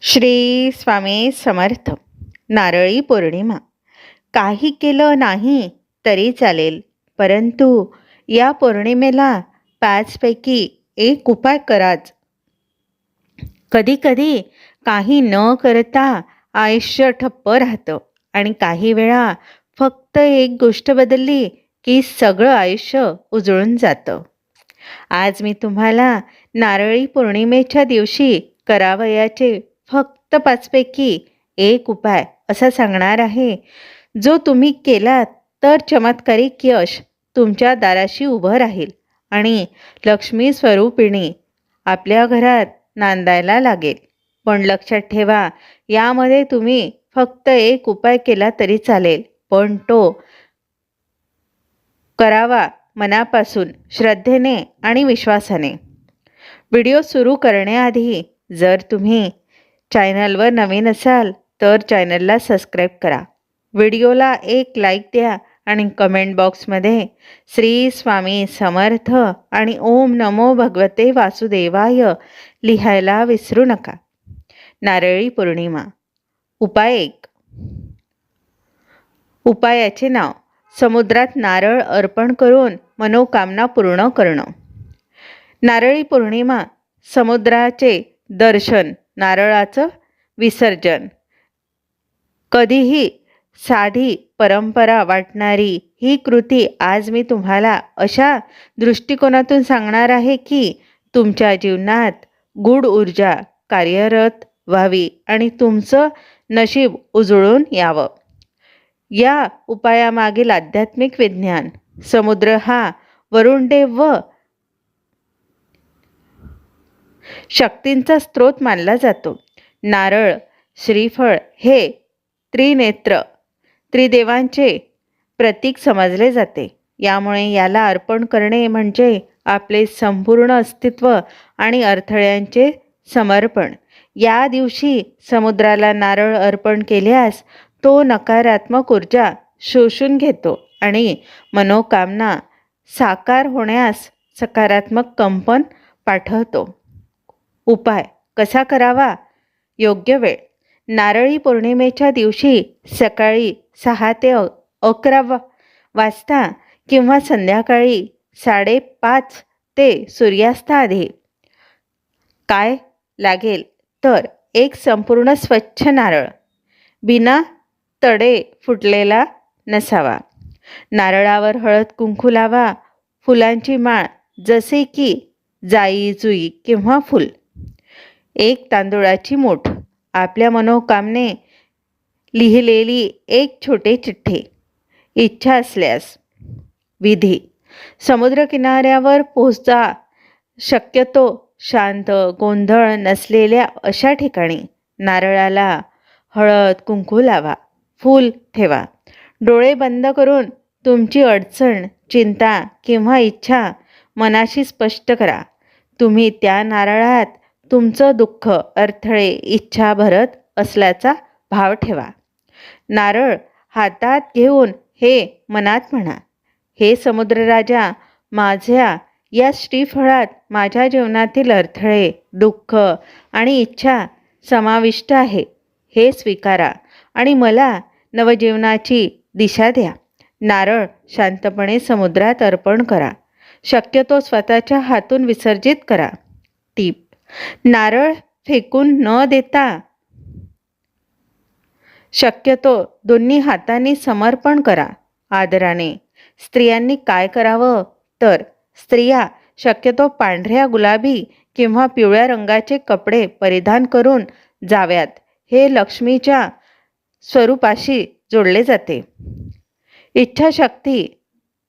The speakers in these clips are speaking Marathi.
श्री स्वामी समर्थ. नारळी पौर्णिमा. काही केलं नाही तरी चालेल परंतु या पौर्णिमेला पाचपैकी एक उपाय कराच. कधीकधी काही न करता आयुष्य ठप्प राहतं आणि काही वेळा फक्त एक गोष्ट बदलली की सगळं आयुष्य उजळून जातं. आज मी तुम्हाला नारळी पौर्णिमेच्या दिवशी करावयाचे फक्त पाचपैकी एक उपाय असा सांगणार आहे. जो तुम्ही केलात तर चमत्कारिक यश तुमच्या दाराशी उभं राहील आणि लक्ष्मी स्वरूपिणी आपल्या घरात नांदायला लागेल. पण लक्षात ठेवा यामध्ये तुम्ही फक्त एक उपाय केला तरी चालेल पण तो करावा मनापासून श्रद्धेने आणि विश्वासाने. व्हिडिओ सुरू करण्याआधी जर तुम्ही चॅनलवर नवीन असाल तर चॅनलला सबस्क्राईब करा. व्हिडिओला एक लाईक द्या आणि कमेंट बॉक्समध्ये श्री स्वामी समर्थ आणि ओम नमो भगवते वासुदेवाय लिहायला विसरू नका. नारळी पौर्णिमा. उपाय एक. उपायाचे नाव. समुद्रात नारळ अर्पण करून मनोकामना पूर्ण करणं. नारळी पौर्णिमा. समुद्राचे दर्शन. नारळाचं विसर्जन. कधीही साधी परंपरा वाटणारी ही कृती आज मी तुम्हाला अशा दृष्टिकोनातून सांगणार आहे की तुमच्या जीवनात गूढ ऊर्जा कार्यरत व्हावी आणि तुमचं नशीब उजळून यावं. या उपायामागील आध्यात्मिक विज्ञान समुद्र हा वरुणदेव व शक्तींचा स्रोत मानला जातो. नारळ श्रीफळ हे त्रिनेत्र त्रिदेवांचे प्रतीक समजले जाते. यामुळे याला अर्पण करणे म्हणजे आपले संपूर्ण अस्तित्व आणि अडथळ्यांचे समर्पण. या दिवशी समुद्राला नारळ अर्पण केल्यास तो नकारात्मक ऊर्जा शोषून घेतो आणि मनोकामना साकार होण्यास सकारात्मक कंपन पाठवतो. उपाय कसा करावा? योग्य वेळ. नारळी पौर्णिमेच्या दिवशी सकाळी सहा ते अ अकरा वा वाजता किंवा संध्याकाळी साडेपाच ते सूर्यास्ताआधी. काय लागेल? तर एक संपूर्ण स्वच्छ नारळ. बिना तडे फुटलेला नसावा. नारळावर हळद कुंकू लावा. फुलांची माळ जसे की जाई जुई किंवा फुल. एक तांदुळाची मूठ. आपल्या मनोकामने लिहिलेली एक छोटे चिठ्ठी. इच्छा असल्यास. विधी. समुद्रकिनाऱ्यावर पोहोचा शक्यतो शांत गोंधळ नसलेल्या अशा ठिकाणी. नारळाला हळद कुंकू लावा. फूल ठेवा. डोळे बंद करून तुमची अडचण चिंता किंवा इच्छा मनाशी स्पष्ट करा. तुम्ही त्या नारळात तुमचं दुःख अडथळे इच्छा भरत असल्याचा भाव ठेवा. नारळ हातात घेऊन हे मनात म्हणा. हे समुद्रराजा माझ्या या श्रीफळात माझ्या जीवनातील अडथळे दुःख आणि इच्छा समाविष्ट आहे. हे स्वीकारा आणि मला नवजीवनाची दिशा द्या. नारळ शांतपणे समुद्रात अर्पण करा. शक्यतो स्वतःच्या हातून विसर्जित करा. टीप नारळ फेकून न देता. शक्यतो दोन्ही हातांनी समर्पण करा. आदराने स्त्रियांनी काय करावं? तर स्त्रिया शक्यतो पांढऱ्या गुलाबी किंवा पिवळ्या रंगाचे कपडे परिधान करून जाव्यात. हे लक्ष्मीच्या स्वरूपाशी जोडले जाते. इच्छाशक्ती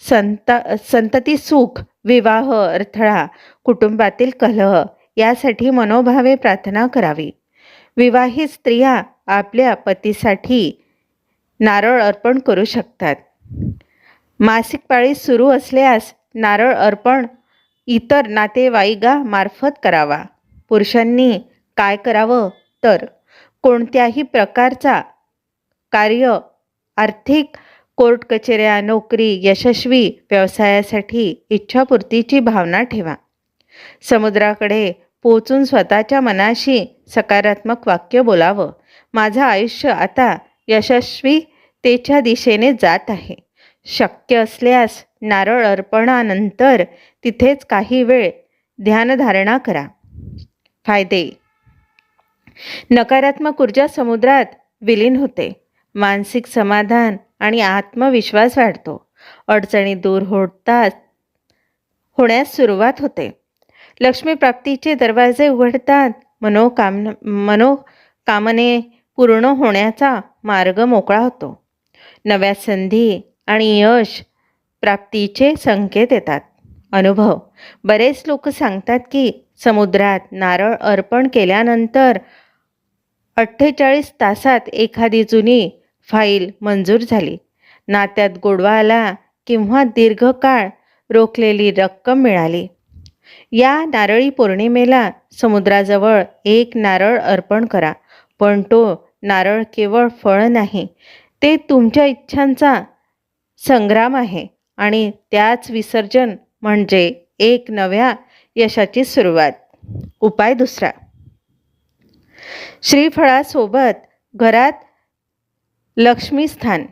संत संतती सुख विवाह अडथळा कुटुंबातील कलह यासाठी मनोभावे प्रार्थना करावी. विवाहित स्त्रिया आपल्या पतीसाठी नारळ अर्पण करू शकतात. मासिक पाळी सुरू असल्यास नारळ अर्पण इतर नातेवाईकामार्फत करावा. पुरुषांनी काय करावं? तर कोणत्याही प्रकारचा कार्य आर्थिक कोर्ट कचेऱ्या नोकरी यशस्वी व्यवसायासाठी इच्छापूर्तीची भावना ठेवा. समुद्राकडे पोचून स्वतःच्या मनाशी सकारात्मक वाक्य बोलावं. माझं आयुष्य आता यशस्वीतेच्या दिशेने जात आहे. शक्य असल्यास नारळ अर्पणानंतर तिथेच काही वेळ ध्यानधारणा करा. फायदे. नकारात्मक ऊर्जा समुद्रात विलीन होते. मानसिक समाधान आणि आत्मविश्वास वाढतो. अडचणी दूर होतात होण्यास सुरुवात होते. लक्ष्मीप्राप्तीचे दरवाजे उघडतात. मनोकाम मनोकामने पूर्ण होण्याचा मार्ग मोकळा होतो. नव्या संधी आणि यश प्राप्तीचे संकेत येतात. अनुभव. बरेच लोक सांगतात की समुद्रात नारळ अर्पण केल्यानंतर अठ्ठेचाळीस तासात एखादी जुनी फाईल मंजूर झाली. नात्यात गोडवा आला किंवा दीर्घकाळ रोखलेली रक्कम मिळाली. या नारळी पौर्णिमेला समुद्राजवळ एक नारळ अर्पण करा पण तो नारळ केवळ फळ नाही ते तुमच्या इच्छांचा संग्राम आहे आणि त्याच विसर्जन म्हणजे एक नव्या यशाची सुरुवात. उपाय दुसरा. श्रीफळासोबत घरात लक्ष्मी स्थान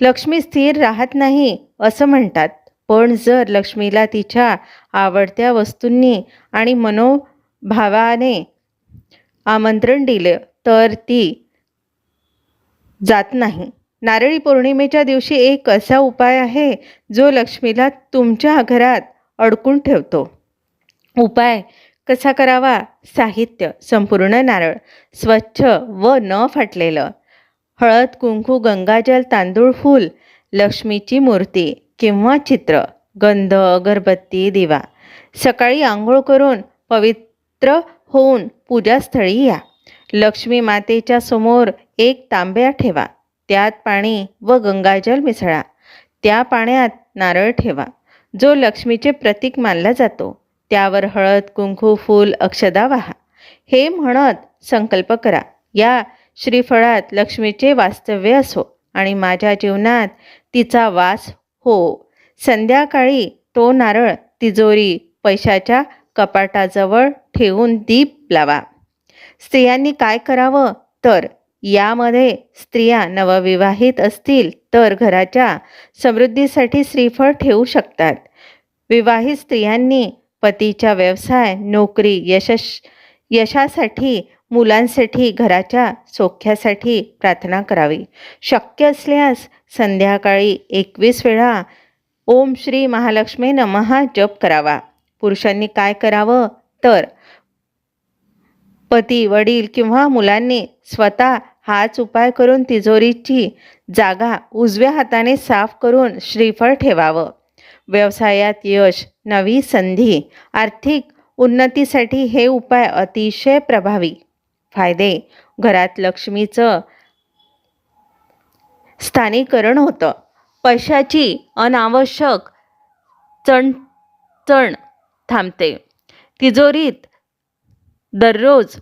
लक्ष्मी स्थिर राहत नाही असं म्हणतात. पण जर लक्ष्मीला तिच्या आवडत्या वस्तूंनी आणि मनोभावाने आमंत्रण दिलं तर ती जात नाही. नारळी पौर्णिमेच्या दिवशी एक असा उपाय आहे जो लक्ष्मीला तुमच्या घरात अडकून ठेवतो. उपाय कसा करावा? साहित्य संपूर्ण नारळ स्वच्छ व न फाटलेलं हळद कुंकू गंगाजल तांदूळ फूल लक्ष्मीची मूर्ती किंवा चित्र गंध अगरबत्ती दिवा. सकाळी आंघोळ करून पवित्र होऊन पूजास्थळी या. लक्ष्मी मातेच्या समोर एक तांब्या ठेवा. त्यात पाणी व गंगाजल मिसळा. त्या पाण्यात नारळ ठेवा. जो लक्ष्मीचे प्रतीक मानला जातो त्यावर हळद कुंकू फूल अक्षदा वाहा. हे म्हणत संकल्प करा. या श्रीफळात लक्ष्मीचे वास्तव्य असो आणि माझ्या जीवनात तिचा वास हो. संध्याकाळी तो नारळ तिजोरी पैशाच्या कपाटाजवळ ठेवून दीप लावा. स्त्रियांनी काय करावं? तर यामध्ये स्त्रिया नवविवाहित असतील तर घराच्या समृद्धीसाठी श्रीफळ ठेवू शकतात. विवाहित स्त्रियांनी पतीच्या व्यवसाय नोकरी यशश यशासाठी मुलांसाठी घराच्या सौख्यासाठी प्रार्थना करावी. शक्य असल्यास संध्याकाळी एकवीस वेळा ओम श्री महालक्ष्मी नमहा जप करावा. पुरुषांनी काय करावं? तर पती वडील किंवा मुलांनी स्वतः हाच उपाय करून तिजोरीची जागा उजव्या हाताने साफ करून श्रीफळ ठेवावं. व्यवसायात यश नवी संधी आर्थिक उन्नतीसाठी हे उपाय अतिशय प्रभावी. फायदे. घरात लक्ष्मीचं स्थानिकरण होतं. पैशाची अनावश्यक चणचण थांबते. तिजोरीत दररोज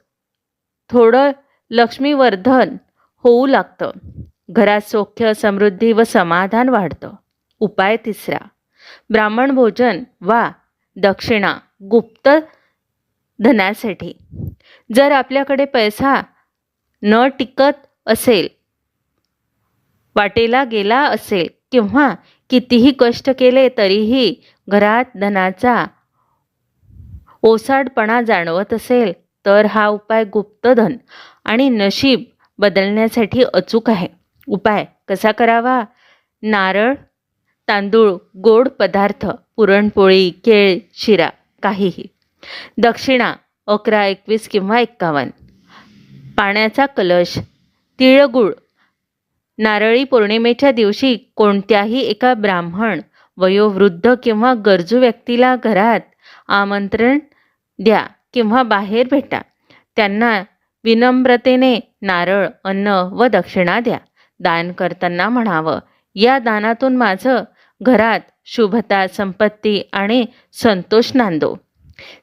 थोडं लक्ष्मीवर्धन होऊ लागतं. घरात सौख्य समृद्धी व समाधान वाढतं. उपाय तिसरा. ब्राह्मण भोजन वा दक्षिणा गुप्त धनासाठी. जर आपल्याकडे पैसा न टिकत असेल वाटेला गेला असेल किंवा कितीही कष्ट केले तरीही घरात धनाचा ओसाडपणा जाणवत असेल तर हा उपाय गुप्तधन आणि नशीब बदलण्यासाठी अचूक आहे. उपाय कसा करावा? नारळ तांदूळ गोड पदार्थ पुरणपोळी केळ शिरा काहीही. दक्षिणा अकरा एकवीस किंवा एक्कावन्न. पाण्याचा कलश तिळगुळ. नारळी पौर्णिमेच्या दिवशी कोणत्याही एका ब्राह्मण वयोवृद्ध किंवा गरजू व्यक्तीला घरात आमंत्रण द्या किंवा बाहेर भेटा. त्यांना विनम्रतेने नारळ अन्न व दक्षिणा द्या. दान करताना म्हणावं या दानातून माझं घरात शुभता संपत्ती आणि संतोष नांदो.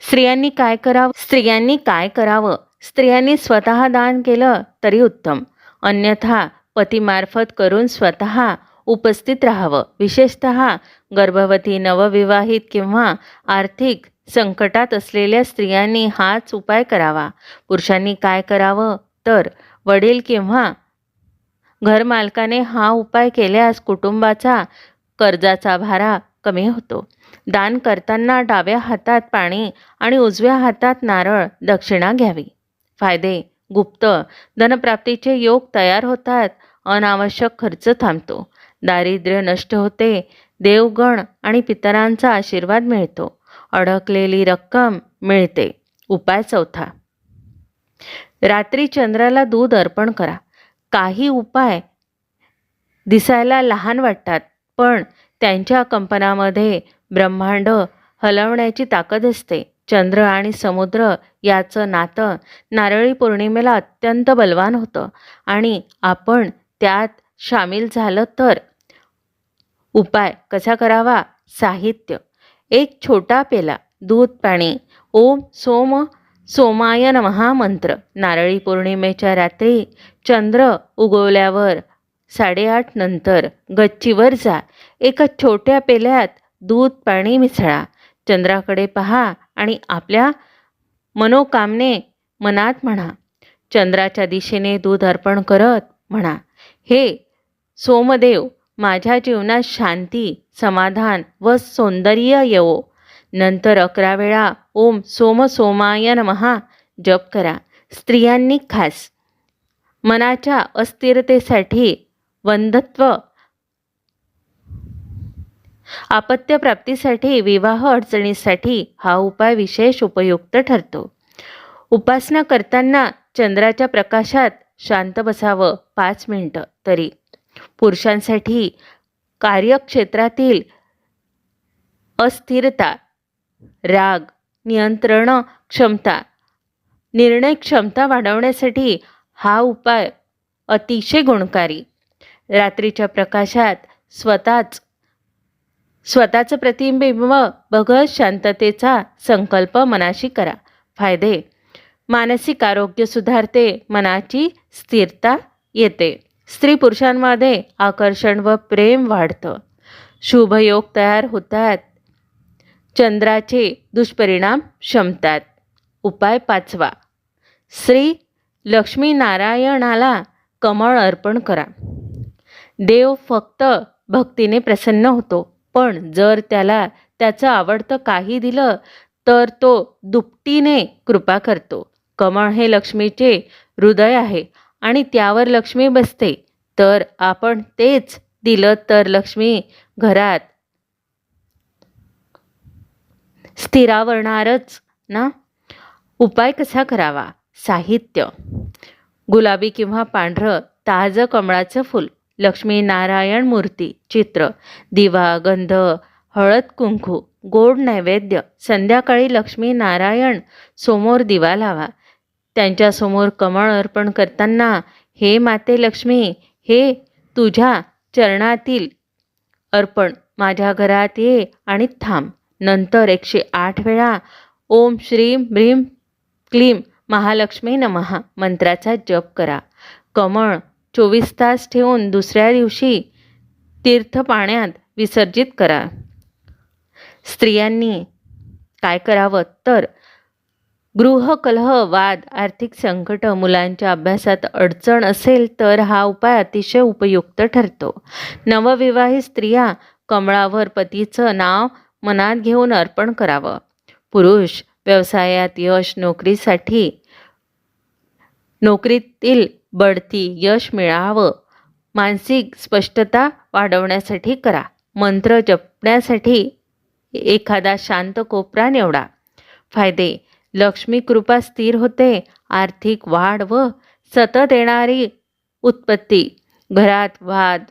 स्त्रियांनी काय करावं? स्त्रियांनी काय करावं? स्त्रियांनी स्वतः दान केलं तरी उत्तम. अन्यथा पतीमार्फत करून स्वतः उपस्थित राहावं. विशेषत गर्भवती नवविवाहित किंवा आर्थिक संकटात असलेल्या स्त्रियांनी हाच उपाय करावा. पुरुषांनी काय करावं? तर वडील किंवा घरमालकाने हा उपाय केल्यास कुटुंबाचा कर्जाचा भारा कमी होतो. दान करताना डाव्या हातात पाणी आणि उजव्या हातात नारळ दक्षिणा घ्यावी. फायदे गुप्त. धनप्राप्तीचे योग तयार होतात. अनावश्यक खर्च थांबतो. दारिद्र्य नष्ट होते. देवगण आणि पितरांचा आशीर्वाद मिळतो. अडकलेली रक्कम मिळते. उपाय चौथा. रात्री चंद्राला दूध अर्पण करा. काही उपाय दिसायला लहान वाटतात पण त्यांच्या कंपनामध्ये ब्रह्मांड हलवण्याची ताकद असते. चंद्र आणि समुद्र याचं नातं नारळी पौर्णिमेला अत्यंत बलवान होतं. आणि आपण त्यात सामील झालं तर? उपाय कसा करावा? साहित्य. एक छोटा पेला दूध पाणी. ओम सोम सोमाय महामंत्र नारळी पौर्णिमेच्या रात्री चंद्र उगवल्यावर साडेआठ नंतर गच्चीवर जा. एका छोट्या पेल्यात दूध पाणी मिसळा. चंद्राकडे पहा आणि आपल्या मनोकामने मनात म्हणा. चंद्राच्या दिशेने दूध अर्पण करत म्हणा. हे सोमदेव माझ्या जीवनात शांती समाधान व सौंदर्य येवो. नंतर अकरा वेळा ओम सोम सोमाय नमहा जप करा. स्त्रियांनी खास. मनाच्या अस्थिरतेसाठी वंधत्व. आपत्यप्राप्तीसाठी विवाह अडचणीसाठी हा उपाय विशेष उपयुक्त ठरतो. उपासना करताना चंद्राच्या प्रकाशात शांत बसावं पाच मिनटं तरी. पुरुषांसाठी कार्यक्षेत्रातील अस्थिरता राग नियंत्रण क्षमता निर्णय क्षमता वाढवण्यासाठी हा उपाय अतिशय गुणकारी. रात्रीच्या प्रकाशात स्वतःच स्वतःचं प्रतिबिंब बघत शांततेचा संकल्प मनाशी करा. फायदे मानसिक आरोग्य सुधारते मनाची स्थिरता येते. स्त्री पुरुषांमध्ये आकर्षण व प्रेम वाढतं. शुभयोग तयार होतात. चंद्राचे दुष्परिणाम शमतात. उपाय पाचवा श्री लक्ष्मीनारायणाला कमळ अर्पण करा. देव फक्त भक्तीने प्रसन्न होतो. पण जर त्याला त्याचं आवडतं काही दिलं तर तो दुपटीने कृपा करतो. कमळ हे लक्ष्मीचे हृदय आहे आणि त्यावर लक्ष्मी बसते. तर आपण तेच दिलं तर लक्ष्मी घरात स्थिरावणारच ना? उपाय कसा करावा? साहित्य. गुलाबी किंवा पांढरं ताजं कमळाचं फूल. लक्ष्मी नारायण मूर्ती चित्र दिवा गंध हळद कुंकू गोड नैवेद्य संध्याकाळी लक्ष्मी नारायण समोर दिवा लावा. त्यांच्यासमोर कमळ अर्पण करताना हे माते लक्ष्मी हे तुझ्या चरणातील अर्पण. माझ्या घरात ये आणि थांब नंतर एकशे आठ वेळा ओम श्रीम भ्रीम क्लीम महालक्ष्मी नमहा मंत्राचा जप करा. कमळ चोवीस तास ठेवून दुसऱ्या दिवशी तीर्थ पाण्यात विसर्जित करा. स्त्रियांनी काय करावं? तर गृहकलह वाद आर्थिक संकट मुलांच्या अभ्यासात अडचण असेल तर हा उपाय अतिशय उपयुक्त ठरतो. नवविवाहित स्त्रिया कमळावर पतीचं नाव मनात घेऊन अर्पण करावं. पुरुष व्यवसायात यश नोकरीसाठी नोकरीतील बढती यश मिळावं. मानसिक स्पष्टता वाढवण्यासाठी करा. मंत्र जपण्यासाठी एखादा शांत कोपरा निवडा. फायदे लक्ष्मी कृपा स्थिर होते. आर्थिक वाढ व सतत येणारी उत्पत्ती. घरात वाद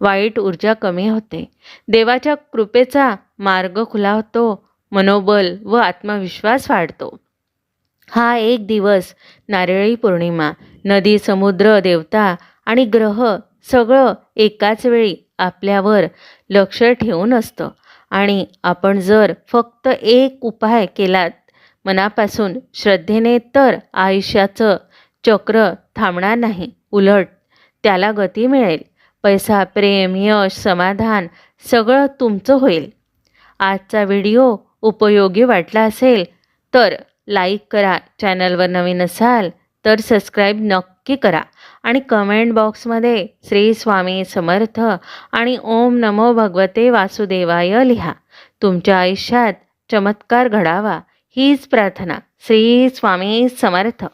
वाईट ऊर्जा कमी होते. देवाच्या कृपेचा मार्ग खुला होतो. मनोबल व आत्मविश्वास वाढतो. हा एक दिवस नारळी पौर्णिमा नदी समुद्र देवता आणि ग्रह सगळं एकाच वेळी आपल्यावर लक्ष ठेवून असतं. आणि आपण जर फक्त एक उपाय केलात मनापासून श्रद्धेने तर आयुष्याचं चक्र थांबणार नाही. उलट त्याला गती मिळेल. पैसा प्रेम यश समाधान सगळं तुमचं होईल. आजचा व्हिडिओ उपयोगी वाटला असेल तर लाईक करा चॅनलवर नवीन असाल तर सबस्क्राईब नक्की करा. आणि कमेंट बॉक्समध्ये श्री स्वामी समर्थ आणि ओम नमो भगवते वासुदेवाय लिहा. तुमच्या आयुष्यात चमत्कार घडावा हीच प्रार्थना. श्री स्वामी समर्थ.